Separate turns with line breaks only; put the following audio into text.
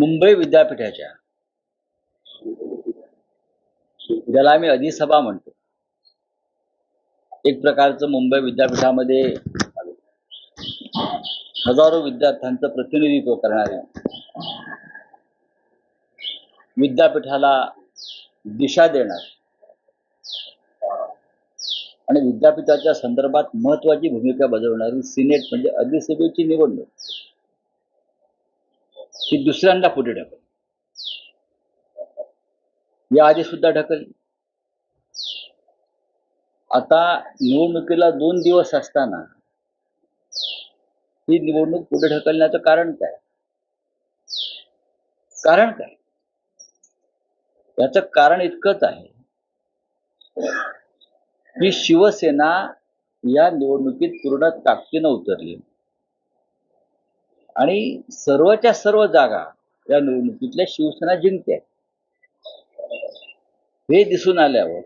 मुंबई विद्यापीठाच्या. ज्याला आम्ही अधिसभा म्हणतो. एक प्रकारचं मुंबई विद्यापीठामध्ये हजारो विद्यार्थ्यांचं प्रतिनिधित्व करणाऱ्या विद्यापीठाला दिशा देणार आणि विद्यापीठाच्या संदर्भात महत्वाची भूमिका बजावणारी सिनेट म्हणजे अधिसभेची निवडणूक. ही दुसऱ्यांदा पुढे ढकल. या आधी सुद्धा ढकल. आता निवडणुकीला दोन दिवस असताना ही निवडणूक पुढे ढकलण्याचं कारण काय? कारण काय? याचं कारण इतकंच आहे की शिवसेना या निवडणुकीत पूर्ण ताकदीनं उतरली. आणि सर्वच्या सर्व जागा या निवडणुकीतल्या शिवसेना जिंकते. हे दिसून आल्यावर